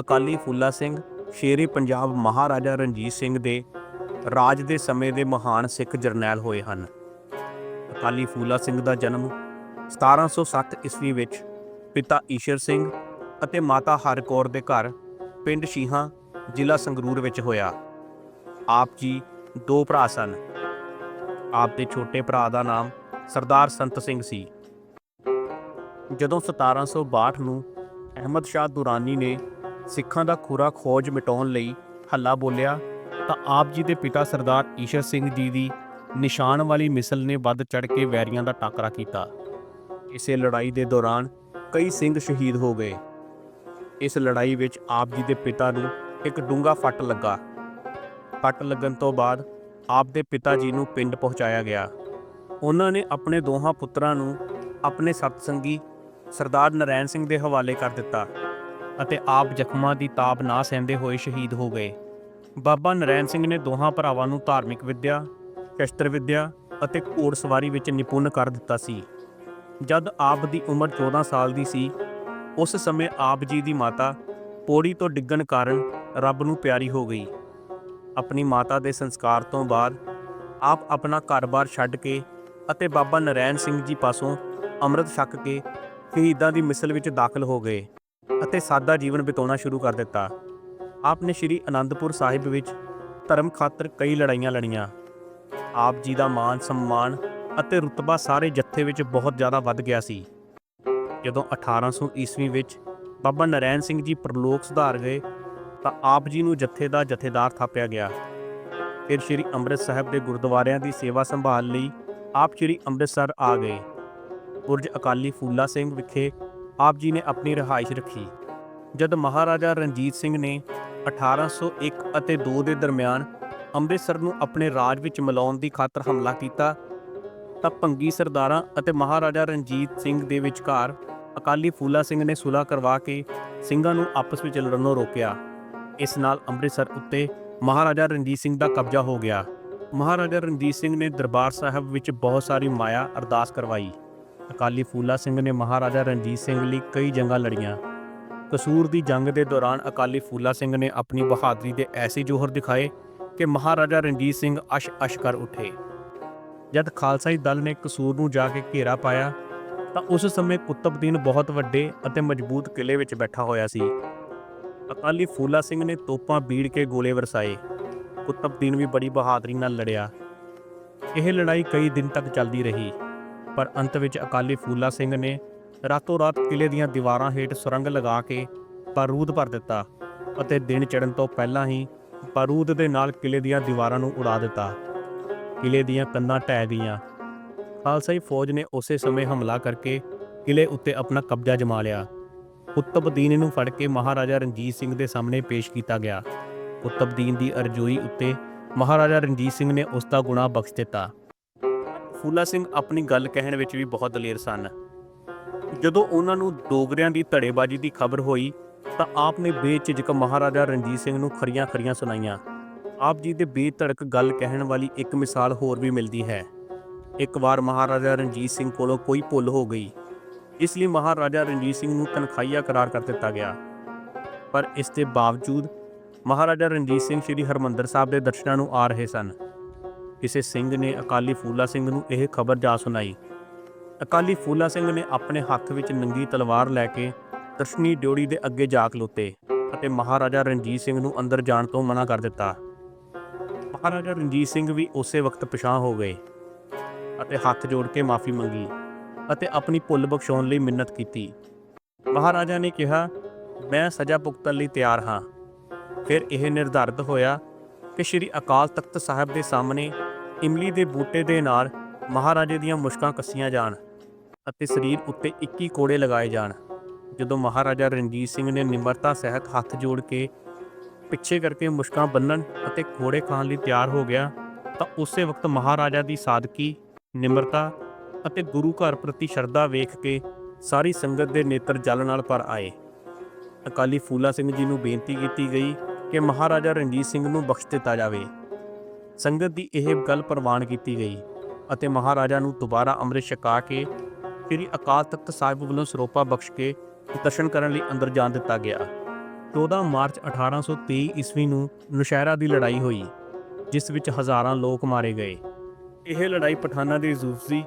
ਅਕਾਲੀ ਫੂਲਾ ਸਿੰਘ, ਸ਼ੇਰੇ ਪੰਜਾਬ ਮਹਾਰਾਜਾ ਰਣਜੀਤ ਸਿੰਘ ਦੇ ਰਾਜ ਦੇ ਸਮੇਂ ਦੇ ਮਹਾਨ ਸਿੱਖ ਜਰਨੈਲ ਹੋਏ ਹਨ। ਅਕਾਲੀ ਫੂਲਾ ਸਿੰਘ ਦਾ ਜਨਮ 1707 ਈਸਵੀ ਵਿੱਚ ਪਿਤਾ ਈਸ਼ਰ ਸਿੰਘ ਅਤੇ ਮਾਤਾ ਹਰਕੌਰ ਦੇ ਘਰ ਪਿੰਡ ਸ਼ੀਹਾਂ ਜ਼ਿਲ੍ਹਾ ਸੰਗਰੂਰ ਵਿੱਚ ਹੋਇਆ। ਆਪ ਜੀ ਦੋ ਭਰਾ ਸਨ। ਆਪ ਦੇ ਛੋਟੇ ਭਰਾ ਦਾ ਨਾਮ ਸਰਦਾਰ ਸੰਤ ਸਿੰਘ ਸੀ। ਜਦੋਂ 1762 ਨੂੰ ਅਹਿਮਦ ਸ਼ਾਹ ਦੁਰਾਨੀ ਨੇ ਸਿੱਖਾਂ ਦਾ ਖੁਰਾ ਖੋਜ ਮਿਟਾਉਣ ਲਈ ਹੱਲਾ ਬੋਲਿਆ, ਤਾਂ ਆਪ ਜੀ ਦੇ ਪਿਤਾ ਸਰਦਾਰ ਈਸ਼ਰ ਸਿੰਘ ਜੀ ਦੀ ਨਿਸ਼ਾਨ ਵਾਲੀ ਮਿਸਲ ਨੇ ਵੱਧ ਚੜ ਕੇ ਵੈਰੀਆਂ ਦਾ ਟਾਕਰਾ ਕੀਤਾ। ਇਸੇ ਲੜਾਈ ਦੇ ਦੌਰਾਨ ਕਈ ਸਿੰਘ ਸ਼ਹੀਦ ਹੋ ਗਏ। ਇਸ ਲੜਾਈ ਵਿੱਚ ਆਪ ਜੀ ਦੇ ਪਿਤਾ ਨੂੰ ਇੱਕ ਡੂੰਘਾ ਫੱਟ ਲੱਗਾ। ਫੱਟ ਲੱਗਣ ਤੋਂ ਬਾਅਦ ਆਪ ਦੇ ਪਿਤਾ ਜੀ ਨੂੰ ਪਿੰਡ ਪਹੁੰਚਾਇਆ ਗਿਆ। ਉਹਨਾਂ ਨੇ ਆਪਣੇ ਦੋਹਾਂ ਪੁੱਤਰਾਂ ਨੂੰ ਆਪਣੇ ਸਤਸੰਗੀ ਸਰਦਾਰ ਨਰੈਣ ਸਿੰਘ ਦੇ ਹਵਾਲੇ ਕਰ ਦਿੱਤਾ। ਅਤੇ ਆਪ ਜ਼ਖਮਾਂ ਦੀ ਤਾਬ ਨਾ ਸਹਿੰਦੇ ਹੋਏ ਸ਼ਹੀਦ ਹੋ ਗਏ। ਬਾਬਾ ਨਰੈਣ ਸਿੰਘ ਨੇ ਦੋਹਾਂ ਭਰਾਵਾਂ ਨੂੰ ਧਾਰਮਿਕ ਵਿੱਦਿਆ, ਸ਼ਸਤਰ ਵਿੱਦਿਆ ਅਤੇ ਘੋੜ ਸਵਾਰੀ ਵਿੱਚ ਨਿਪੁੰਨ ਕਰ ਦਿੱਤਾ ਸੀ। ਜਦ ਆਪ ਦੀ ਉਮਰ 14 ਸਾਲ ਦੀ ਸੀ, ਉਸ ਸਮੇਂ ਆਪ ਜੀ ਦੀ ਮਾਤਾ ਪੌੜੀ ਤੋਂ ਡਿੱਗਣ ਕਾਰਨ ਰੱਬ ਨੂੰ ਪਿਆਰੀ ਹੋ ਗਈ। ਆਪਣੀ ਮਾਤਾ ਦੇ ਸੰਸਕਾਰ ਤੋਂ ਬਾਅਦ ਆਪ ਆਪਣਾ ਘਰ-ਬਾਰ ਛੱਡ ਕੇ ਅਤੇ ਬਾਬਾ ਨਰੈਣ ਸਿੰਘ ਜੀ ਪਾਸੋਂ ਅੰਮ੍ਰਿਤ ਛਕ ਕੇ ਸ਼ਹੀਦਾਂ ਦੀ ਮਿਸਲ ਵਿੱਚ ਦਾਖਲ ਹੋ ਗਏ। ਅਤੇ ਸਾਦਾ ਜੀਵਨ ਬਿਤਾਉਣਾ ਸ਼ੁਰੂ ਕਰ ਦਿੱਤਾ। ਆਪ ਨੇ ਸ੍ਰੀ ਅਨੰਦਪੁਰ ਸਾਹਿਬ ਵਿੱਚ ਧਰਮ ਖਾਤਰ ਕਈ ਲੜਾਈਆਂ ਲੜੀਆਂ। ਆਪ ਜੀ ਦਾ ਮਾਨ ਸਨਮਾਨ ਅਤੇ ਰੁਤਬਾ ਸਾਰੇ ਜੱਥੇ ਵਿੱਚ ਬਹੁਤ ਜ਼ਿਆਦਾ ਵੱਧ ਗਿਆ ਸੀ। ਜਦੋਂ 1800 ਈਸਵੀ ਵਿੱਚ ਬਾਬਾ ਨਰੈਣ ਸਿੰਘ ਜੀ ਪ੍ਰਲੋਕ ਸੁਧਾਰ ਗਏ, ਤਾਂ ਆਪ ਜੀ ਨੂੰ ਜੱਥੇ ਦਾ ਜਥੇਦਾਰ ਥਾਪਿਆ ਗਿਆ। ਫਿਰ ਸ੍ਰੀ ਅੰਮ੍ਰਿਤ ਸਾਹਿਬ ਦੇ ਗੁਰਦੁਆਰਿਆਂ ਦੀ ਸੇਵਾ ਸੰਭਾਲ ਲਈ ਆਪ ਸ੍ਰੀ ਅੰਮ੍ਰਿਤਸਰ ਆ ਗਏ। ਪੁਰਜ ਅਕਾਲੀ ਫੂਲਾ ਸਿੰਘ ਵਿਖੇ ਆਪ ਜੀ ਨੇ ਆਪਣੀ ਰਿਹਾਇਸ਼ ਰੱਖੀ। ਜਦ ਮਹਾਰਾਜਾ ਰਣਜੀਤ ਸਿੰਘ ਨੇ 1801 ਅਤੇ 2 ਦੇ ਦਰਮਿਆਨ ਅੰਮ੍ਰਿਤਸਰ ਨੂੰ ਆਪਣੇ ਰਾਜ ਵਿੱਚ ਮਿਲਾਉਣ ਦੀ ਖਾਤਰ ਹਮਲਾ ਕੀਤਾ, ਤਾਂ ਭੰਗੀ ਸਰਦਾਰਾਂ ਅਤੇ ਮਹਾਰਾਜਾ ਰਣਜੀਤ ਸਿੰਘ ਦੇ ਵਿਚਕਾਰ ਅਕਾਲੀ ਫੂਲਾ ਸਿੰਘ ਨੇ ਸੁਲ੍ਹਾ ਕਰਵਾ ਕੇ ਸਿੰਘਾਂ ਨੂੰ ਆਪਸ ਵਿੱਚ ਲੜਨੋਂ ਰੋਕਿਆ। ਇਸ ਨਾਲ ਅੰਮ੍ਰਿਤਸਰ ਉੱਤੇ ਮਹਾਰਾਜਾ ਰਣਜੀਤ ਸਿੰਘ ਦਾ ਕਬਜ਼ਾ ਹੋ ਗਿਆ। ਮਹਾਰਾਜਾ ਰਣਜੀਤ ਸਿੰਘ ਨੇ ਦਰਬਾਰ ਸਾਹਿਬ ਵਿੱਚ ਬਹੁਤ ਸਾਰੀ ਮਾਇਆ ਅਰਦਾਸ ਕਰਵਾਈ। ਅਕਾਲੀ ਫੂਲਾ ਸਿੰਘ ਨੇ ਮਹਾਰਾਜਾ ਰਣਜੀਤ ਸਿੰਘ ਲਈ ਕਈ ਜੰਗਾਂ ਲੜੀਆਂ। ਕਸੂਰ ਦੀ ਜੰਗ ਦੇ ਦੌਰਾਨ ਅਕਾਲੀ ਫੂਲਾ ਸਿੰਘ ਨੇ ਆਪਣੀ ਬਹਾਦਰੀ ਦੇ ਐਸੇ ਜੋਹਰ ਦਿਖਾਏ ਕਿ ਮਹਾਰਾਜਾ ਰਣਜੀਤ ਸਿੰਘ ਅਸ਼-ਅਸ਼ ਕਰ ਉੱਠੇ। ਜਦ ਖਾਲਸਾਈ ਦਲ ਨੇ ਕਸੂਰ ਨੂੰ ਜਾ ਕੇ ਘੇਰਾ ਪਾਇਆ, ਤਾਂ ਉਸ ਸਮੇਂ ਕੁਤਬਦੀਨ ਬਹੁਤ ਵੱਡੇ ਅਤੇ ਮਜ਼ਬੂਤ ਕਿਲੇ ਵਿੱਚ ਬੈਠਾ ਹੋਇਆ ਸੀ। ਅਕਾਲੀ ਫੂਲਾ ਸਿੰਘ ਨੇ ਤੋਪਾਂ ਬੀੜ ਕੇ ਗੋਲੇ ਵਰਸਾਏ। ਕੁਤਬਦੀਨ ਵੀ ਬੜੀ ਬਹਾਦਰੀ ਨਾਲ ਲੜਿਆ। ਇਹ ਲੜਾਈ ਕਈ ਦਿਨ ਤੱਕ ਚੱਲਦੀ ਰਹੀ। ਪਰ ਅੰਤ ਵਿੱਚ ਅਕਾਲੀ ਫੂਲਾ ਸਿੰਘ ਨੇ ਰਾਤੋਂ ਰਾਤ ਕਿਲੇ ਦੀਆਂ ਦੀਵਾਰਾਂ ਹੇਠ ਸੁਰੰਗ ਲਗਾ ਕੇ ਬਾਰੂਦ ਭਰ ਦਿੱਤਾ ਅਤੇ ਦਿਨ ਚੜ੍ਹਨ ਤੋਂ ਪਹਿਲਾਂ ਹੀ ਬਾਰੂਦ ਦੇ ਨਾਲ ਕਿਲੇ ਦੀਆਂ ਦੀਵਾਰਾਂ ਨੂੰ ਉਡਾ ਦਿੱਤਾ। ਕਿਲੇ ਦੀਆਂ ਕੰਧਾਂ ਢਹਿ ਗਈਆਂ। ਖਾਲਸਾਈ ਫੌਜ ਨੇ ਉਸੇ ਸਮੇਂ ਹਮਲਾ ਕਰਕੇ ਕਿਲੇ ਉੱਤੇ ਆਪਣਾ ਕਬਜ਼ਾ ਜਮਾ ਲਿਆ। ਕੁਤਬਦੀਨ ਨੂੰ ਫੜ ਕੇ ਮਹਾਰਾਜਾ ਰਣਜੀਤ ਸਿੰਘ ਦੇ ਸਾਹਮਣੇ ਪੇਸ਼ ਕੀਤਾ ਗਿਆ। ਕੁਤਬਦੀਨ ਦੀ ਅਰਜ਼ੋਈ ਉੱਤੇ ਮਹਾਰਾਜਾ ਰਣਜੀਤ ਸਿੰਘ ਨੇ ਉਸ ਦਾ ਗੁਨਾਹ ਬਖਸ਼ ਦਿੱਤਾ। ਫੂਲਾ ਸਿੰਘ ਆਪਣੀ ਗੱਲ ਕਹਿਣ ਵਿੱਚ ਵੀ ਬਹੁਤ ਦਲੇਰ ਸਨ। ਜਦੋਂ ਉਹਨਾਂ ਨੂੰ ਡੋਗਰਿਆਂ ਦੀ ਧੜੇਬਾਜ਼ੀ ਦੀ ਖਬਰ ਹੋਈ, ਤਾਂ ਆਪ ਨੇ ਬੇਝਿਜਕ ਮਹਾਰਾਜਾ ਰਣਜੀਤ ਸਿੰਘ ਨੂੰ ਖਰੀਆਂ-ਖਰੀਆਂ ਸੁਣਾਈਆਂ। ਆਪ ਜੀ ਦੇ ਬੇਧੜਕ ਗੱਲ ਕਹਿਣ ਵਾਲੀ ਇੱਕ ਮਿਸਾਲ ਹੋਰ ਵੀ ਮਿਲਦੀ ਹੈ। ਇੱਕ ਵਾਰ ਮਹਾਰਾਜਾ ਰਣਜੀਤ ਸਿੰਘ ਕੋਲੋਂ ਕੋਈ ਭੁੱਲ ਹੋ ਗਈ। ਇਸ ਲਈ ਮਹਾਰਾਜਾ ਰਣਜੀਤ ਸਿੰਘ ਨੂੰ ਤਨਖਾਹੀਆ ਕਰਾਰ ਕਰ ਦਿੱਤਾ ਗਿਆ। ਪਰ ਇਸ ਦੇ ਬਾਵਜੂਦ ਮਹਾਰਾਜਾ ਰਣਜੀਤ ਸਿੰਘ ਸ੍ਰੀ ਹਰਮੰਦਰ ਸਾਹਿਬ ਦੇ ਦਰਸ਼ਨਾਂ ਨੂੰ ਆ ਰਹੇ ਸਨ। ਕਿਸੇ ਸਿੰਘ ਨੇ ਅਕਾਲੀ ਫੂਲਾ ਸਿੰਘ ਨੂੰ ਇਹ ਖਬਰ ਜਾ ਸੁਣਾਈ। ਅਕਾਲੀ ਫੂਲਾ ਸਿੰਘ ਨੇ ਆਪਣੇ ਹੱਥ ਵਿੱਚ ਨੰਗੀ ਤਲਵਾਰ ਲੈ ਕੇ ਦਰਸ਼ਨੀ ਡਿਓੜੀ ਦੇ ਅੱਗੇ ਜਾ ਖਲੋਤੇ ਅਤੇ ਮਹਾਰਾਜਾ ਰਣਜੀਤ ਸਿੰਘ ਨੂੰ ਅੰਦਰ ਜਾਣ ਤੋਂ ਮਨਾ ਕਰ ਦਿੱਤਾ। ਮਹਾਰਾਜਾ ਰਣਜੀਤ ਸਿੰਘ ਵੀ ਉਸੇ ਵਕਤ ਪਛਾਣ ਹੋ ਗਏ ਅਤੇ ਹੱਥ ਜੋੜ ਕੇ ਮਾਫੀ ਮੰਗੀ ਅਤੇ ਆਪਣੀ ਭੁੱਲ ਬਖਸ਼ਾਉਣ ਲਈ ਮਿੰਨਤ ਕੀਤੀ। ਮਹਾਰਾਜਾ ਨੇ ਕਿਹਾ, ਮੈਂ ਸਜ਼ਾ ਭੁਗਤਣ ਲਈ ਤਿਆਰ ਹਾਂ। ਫਿਰ ਇਹ ਨਿਰਧਾਰਤ ਹੋਇਆ ਕਿ ਸ੍ਰੀ ਅਕਾਲ ਤਖਤ ਸਾਹਿਬ ਦੇ ਸਾਹਮਣੇ ਇਮਲੀ ਦੇ ਬੂਟੇ ਦੇ ਨਾਲ ਮਹਾਰਾਜੇ ਦੀਆਂ ਮੁਸ਼ਕਾਂ ਕੱਸੀਆਂ ਜਾਣ ਅਤੇ ਸਰੀਰ ਉੱਤੇ 21 ਕੋੜੇ ਲਗਾਏ ਜਾਣ। ਜਦੋਂ ਮਹਾਰਾਜਾ ਰਣਜੀਤ ਸਿੰਘ ਨੇ ਨਿਮਰਤਾ ਸਹਿਤ ਹੱਥ ਜੋੜ ਕੇ ਪਿੱਛੇ ਕਰਕੇ ਮੁਸ਼ਕਾਂ ਬੰਨਣ ਅਤੇ ਕੋੜੇ ਖਾਣ ਲਈ ਤਿਆਰ ਹੋ ਗਿਆ, ਤਾਂ ਉਸੇ ਵਕਤ ਮਹਾਰਾਜਾ ਦੀ ਸਾਦਗੀ, ਨਿਮਰਤਾ ਅਤੇ ਗੁਰੂ ਘਰ ਪ੍ਰਤੀ ਸ਼ਰਧਾ ਵੇਖ ਕੇ ਸਾਰੀ ਸੰਗਤ ਦੇ ਨੇਤਰ ਜਲ ਨਾਲ ਭਰ ਆਏ। ਅਕਾਲੀ ਫੂਲਾ ਸਿੰਘ ਜੀ ਨੂੰ ਬੇਨਤੀ ਕੀਤੀ ਗਈ ਕਿ ਮਹਾਰਾਜਾ ਰਣਜੀਤ ਸਿੰਘ ਨੂੰ ਬਖਸ਼ ਦਿੱਤਾ ਜਾਵੇ। ਸੰਗਤ ਦੀ ਇਹ ਗੱਲ ਪ੍ਰਵਾਨ ਕੀਤੀ ਗਈ ਅਤੇ ਮਹਾਰਾਜਾ ਨੂੰ ਦੁਬਾਰਾ ਅੰਮ੍ਰਿਤ ਛਕਾ ਕੇ ਸ੍ਰੀ ਅਕਾਲ ਤਖਤ ਸਾਹਿਬ ਵੱਲੋਂ ਸਰੋਪਾ ਬਖਸ਼ ਕੇ ਦਰਸ਼ਨ ਕਰਨ ਲਈ ਅੰਦਰ ਜਾਣ ਦਿੱਤਾ ਗਿਆ। 14 ਮਾਰਚ 1823 ਈਸਵੀ ਨੂੰ ਨੁਸ਼ਹਿਰਾ ਦੀ ਲੜਾਈ ਹੋਈ, ਜਿਸ ਵਿੱਚ ਹਜ਼ਾਰਾਂ ਲੋਕ ਮਾਰੇ ਗਏ। ਇਹ ਲੜਾਈ ਪਠਾਨਾਂ ਦੇ ਜ਼ੂਫੀ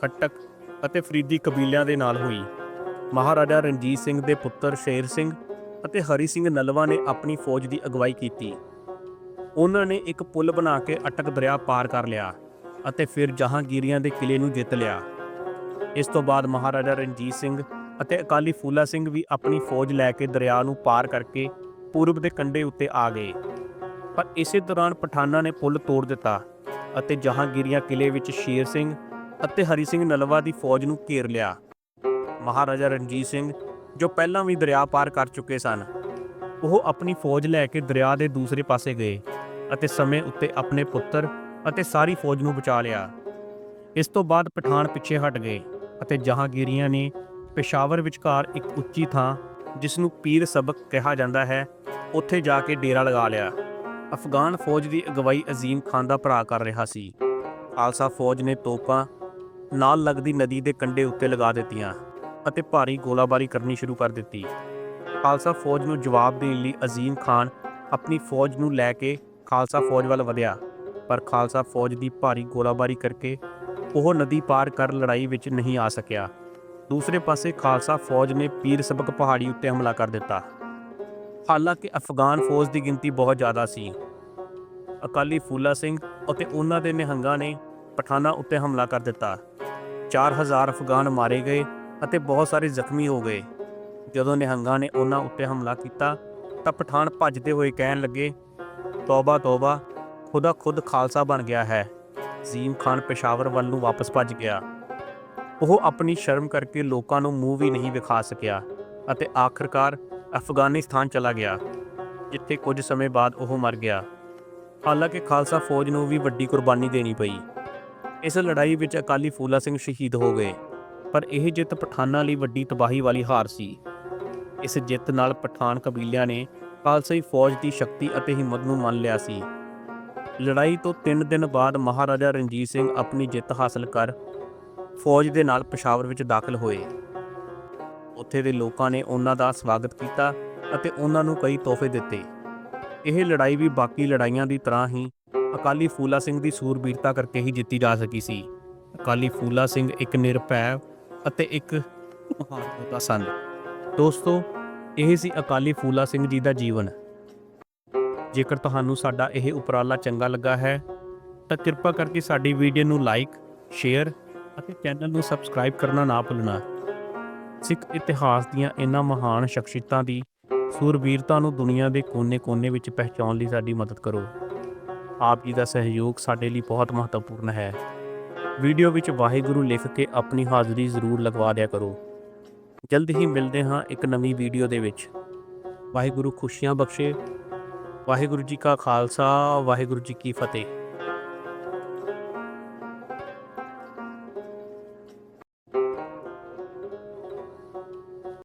ਖੱਟਕ ਅਤੇ ਫਰੀਦੀ ਕਬੀਲਿਆਂ ਦੇ ਨਾਲ ਹੋਈ। ਮਹਾਰਾਜਾ ਰਣਜੀਤ ਸਿੰਘ ਦੇ ਪੁੱਤਰ ਸ਼ੇਰ ਸਿੰਘ ਅਤੇ ਹਰੀ ਸਿੰਘ ਨਲਵਾ ਨੇ ਆਪਣੀ ਫੌਜ ਦੀ ਅਗਵਾਈ ਕੀਤੀ। ਉਹਨਾਂ ਨੇ ਇੱਕ ਪੁਲ ਬਣਾ ਕੇ ਅਟਕ ਦਰਿਆ ਪਾਰ ਕਰ ਲਿਆ ਅਤੇ ਫਿਰ ਜਹਾਂਗੀਰੀਆਂ ਦੇ ਕਿਲੇ ਨੂੰ ਜਿੱਤ ਲਿਆ। ਇਸ ਤੋਂ ਬਾਅਦ ਮਹਾਰਾਜਾ ਰਣਜੀਤ ਸਿੰਘ ਅਤੇ ਅਕਾਲੀ ਫੂਲਾ ਸਿੰਘ ਵੀ ਆਪਣੀ ਫੌਜ ਲੈ ਕੇ ਦਰਿਆ ਨੂੰ ਪਾਰ ਕਰਕੇ ਪੂਰਬ ਦੇ ਕੰਢੇ ਉੱਤੇ ਆ ਗਏ। ਪਰ ਇਸੇ ਦੌਰਾਨ ਪਠਾਨਾਂ ਨੇ ਪੁਲ ਤੋੜ ਦਿੱਤਾ ਅਤੇ ਜਹਾਂਗੀਰੀਆਂ ਕਿਲੇ ਵਿੱਚ ਸ਼ੇਰ ਸਿੰਘ ਅਤੇ ਹਰੀ ਸਿੰਘ ਨਲਵਾ ਦੀ ਫੌਜ ਨੂੰ ਘੇਰ ਲਿਆ। ਮਹਾਰਾਜਾ ਰਣਜੀਤ ਸਿੰਘ ਜੋ ਪਹਿਲਾਂ ਵੀ ਦਰਿਆ ਪਾਰ ਕਰ ਚੁੱਕੇ ਸਨ ਉਹ ਆਪਣੀ ਫੌਜ ਲੈ ਕੇ ਦਰਿਆ ਦੇ ਦੂਸਰੇ ਪਾਸੇ ਗਏ ਅਤੇ ਸਮੇਂ ਉੱਤੇ ਆਪਣੇ ਪੁੱਤਰ ਅਤੇ ਸਾਰੀ ਫੌਜ ਨੂੰ ਬਚਾ ਲਿਆ। ਇਸ ਤੋਂ ਬਾਅਦ ਪਠਾਨ ਪਿੱਛੇ ਹਟ ਗਏ ਅਤੇ ਜਹਾਂਗੀਰੀਆਂ ਨੇ ਪੇਸ਼ਾਵਰ ਵਿਚਕਾਰ ਇੱਕ ਉੱਚੀ ਥਾਂ ਜਿਸ ਨੂੰ ਪੀਰ ਸਬਕ ਕਿਹਾ ਜਾਂਦਾ ਹੈ, ਉੱਥੇ ਜਾ ਕੇ ਡੇਰਾ ਲਗਾ ਲਿਆ। ਅਫਗਾਨ ਫੌਜ ਦੀ ਅਗਵਾਈ ਅਜ਼ੀਮ ਖਾਨ ਦਾ ਭਰਾ ਕਰ ਰਿਹਾ ਸੀ। ਖਾਲਸਾ ਫੌਜ ਨੇ ਤੋਪਾਂ ਨਾਲ ਲੱਗਦੀ ਨਦੀ ਦੇ ਕੰਢੇ ਉੱਤੇ ਲਗਾ ਦਿੱਤੀਆਂ ਅਤੇ ਭਾਰੀ ਗੋਲਾਬਾਰੀ ਕਰਨੀ ਸ਼ੁਰੂ ਕਰ ਦਿੱਤੀ। ਖਾਲਸਾ ਫੌਜ ਨੂੰ ਜਵਾਬ ਦੇਣ ਲਈ ਅਜ਼ੀਮ ਖਾਨ ਆਪਣੀ ਫੌਜ ਨੂੰ ਲੈ ਕੇ ਖਾਲਸਾ ਫੌਜ ਵੱਲ ਵਧਿਆ, ਪਰ ਖਾਲਸਾ ਫੌਜ ਦੀ ਭਾਰੀ ਗੋਲਾਬਾਰੀ ਕਰਕੇ ਉਹ ਨਦੀ ਪਾਰ ਕਰ ਲੜਾਈ ਵਿੱਚ ਨਹੀਂ ਆ ਸਕਿਆ। ਦੂਸਰੇ ਪਾਸੇ ਖਾਲਸਾ ਫੌਜ ਨੇ ਪੀਰ ਸਬਕ ਪਹਾੜੀ ਉੱਤੇ ਹਮਲਾ ਕਰ ਦਿੱਤਾ। ਹਾਲਾਂਕਿ ਅਫਗਾਨ ਫੌਜ ਦੀ ਗਿਣਤੀ ਬਹੁਤ ਜ਼ਿਆਦਾ ਸੀ। ਅਕਾਲੀ ਫੂਲਾ ਸਿੰਘ ਅਤੇ ਉਹਨਾਂ ਦੇ ਨਿਹੰਗਾਂ ਨੇ ਪਠਾਨਾ ਉੱਤੇ ਹਮਲਾ ਕਰ ਦਿੱਤਾ। 4000 ਅਫਗਾਨ ਮਾਰੇ ਗਏ ਅਤੇ ਬਹੁਤ ਸਾਰੇ ਜ਼ਖਮੀ ਹੋ ਗਏ। ਜਦੋਂ ਨਿਹੰਗਾਂ ਨੇ ਉਹਨਾਂ ਉੱਤੇ ਹਮਲਾ ਕੀਤਾ ਤਾਂ ਪਠਾਨ ਭੱਜਦੇ ਹੋਏ ਕਹਿਣ ਲੱਗੇ, ਤੌਬਾ ਤੌਬਾ, ਖੁਦਾ ਖੁਦ ਖਾਲਸਾ ਬਣ ਗਿਆ ਹੈ। ਜ਼ੀਮ ਖਾਨ ਪੇਸ਼ਾਵਰ ਵੱਲ ਨੂੰ ਵਾਪਸ ਭੱਜ ਗਿਆ। ਉਹ ਆਪਣੀ ਸ਼ਰਮ ਕਰਕੇ ਲੋਕਾਂ ਨੂੰ ਮੂੰਹ ਵੀ ਨਹੀਂ ਵਿਖਾ ਸਕਿਆ ਅਤੇ ਆਖਰਕਾਰ ਅਫਗਾਨਿਸਤਾਨ ਚਲਾ ਗਿਆ, ਜਿੱਥੇ ਕੁਝ ਸਮੇਂ ਬਾਅਦ ਉਹ ਮਰ ਗਿਆ। ਹਾਲਾਂਕਿ ਖਾਲਸਾ ਫੌਜ ਨੂੰ ਵੀ ਵੱਡੀ ਕੁਰਬਾਨੀ ਦੇਣੀ ਪਈ। ਇਸ ਲੜਾਈ ਵਿੱਚ ਅਕਾਲੀ ਫੂਲਾ ਸਿੰਘ ਸ਼ਹੀਦ ਹੋ ਗਏ, ਪਰ ਇਹ ਜਿੱਤ ਪਠਾਨਾਂ ਲਈ ਵੱਡੀ ਤਬਾਹੀ ਵਾਲੀ ਹਾਰ ਸੀ। ਇਸ ਜਿੱਤ ਨਾਲ ਪਠਾਨ ਕਬੀਲਿਆਂ ਨੇ ਖਾਲਸਾਈ ਫੌਜ ਦੀ ਸ਼ਕਤੀ ਅਤੇ ਹਿੰਮਤ ਨੂੰ ਮੰਨ ਲਿਆ ਸੀ। ਲੜਾਈ ਤੋਂ 3 ਦਿਨ ਬਾਅਦ ਮਹਾਰਾਜਾ ਰਣਜੀਤ ਸਿੰਘ ਆਪਣੀ ਜਿੱਤ ਹਾਸਲ ਕਰ ਫੌਜ ਦੇ ਨਾਲ ਪਸ਼ਾਵਰ ਵਿੱਚ ਦਾਖਲ ਹੋਏ। ਉੱਥੇ ਦੇ ਲੋਕਾਂ ਨੇ ਉਹਨਾਂ ਦਾ ਸਵਾਗਤ ਕੀਤਾ ਅਤੇ ਉਹਨਾਂ ਨੂੰ ਕਈ ਤੋਹਫੇ ਦਿੱਤੇ। ਇਹ ਲੜਾਈ ਵੀ ਬਾਕੀ ਲੜਾਈਆਂ ਦੀ ਤਰ੍ਹਾਂ ਹੀ ਅਕਾਲੀ ਫੂਲਾ ਸਿੰਘ ਦੀ ਸੂਰਬੀਰਤਾ ਕਰਕੇ ਹੀ ਜਿੱਤੀ ਜਾ ਸਕੀ ਸੀ। ਅਕਾਲੀ ਫੂਲਾ ਸਿੰਘ ਇੱਕ ਨਿਰਭੈ ਅਤੇ ਇੱਕ ਮਹਾਨ ਯੋਧਾ ਸਨ। ਦੋਸਤੋ, ਇਹ ਸੀ ਅਕਾਲੀ ਫੂਲਾ ਸਿੰਘ ਜੀ ਦਾ ਜੀਵਨ। ਜੇਕਰ ਤੁਹਾਨੂੰ ਸਾਡਾ ਇਹ ਉਪਰਾਲਾ ਚੰਗਾ ਲੱਗਾ ਹੈ, ਤਾਂ ਕਿਰਪਾ ਕਰਕੇ ਸਾਡੀ ਵੀਡੀਓ ਨੂੰ ਲਾਈਕ, ਸ਼ੇਅਰ ਅਤੇ ਚੈਨਲ ਨੂੰ ਸਬਸਕ੍ਰਾਈਬ ਕਰਨਾ ਨਾ ਭੁੱਲਣਾ। ਸਿੱਖ ਇਤਿਹਾਸ ਦੀਆਂ ਇਹਨਾਂ ਮਹਾਨ ਸ਼ਖਸੀਅਤਾਂ ਦੀ ਸੂਰਬੀਰਤਾ ਨੂੰ ਦੁਨੀਆ ਦੇ ਕੋਨੇ-ਕੋਨੇ ਵਿੱਚ ਪਹਿਚਾਉਣ ਲਈ ਸਾਡੀ ਮਦਦ ਕਰੋ। ਆਪ ਜੀ ਦਾ ਸਹਿਯੋਗ ਸਾਡੇ ਲਈ ਬਹੁਤ ਮਹੱਤਵਪੂਰਨ ਹੈ। ਵੀਡੀਓ ਵਿੱਚ ਵਾਹਿਗੁਰੂ ਲਿਖ ਕੇ ਆਪਣੀ ਹਾਜ਼ਰੀ ਜ਼ਰੂਰ ਲਗਵਾ ਦਿਆ ਕਰੋ। ਜਲਦ ਹੀ ਮਿਲਦੇ ਹਾਂ ਇੱਕ ਨਵੀਂ ਵੀਡੀਓ ਦੇ ਵਿੱਚ। ਵਾਹਿਗੁਰੂ ਖੁਸ਼ੀਆਂ ਬਖਸ਼ੇ। ਵਾਹਿਗੁਰੂ ਜੀ ਕਾ ਖਾਲਸਾ, ਵਾਹਿਗੁਰੂ ਜੀ ਕੀ ਫਤਿਹ।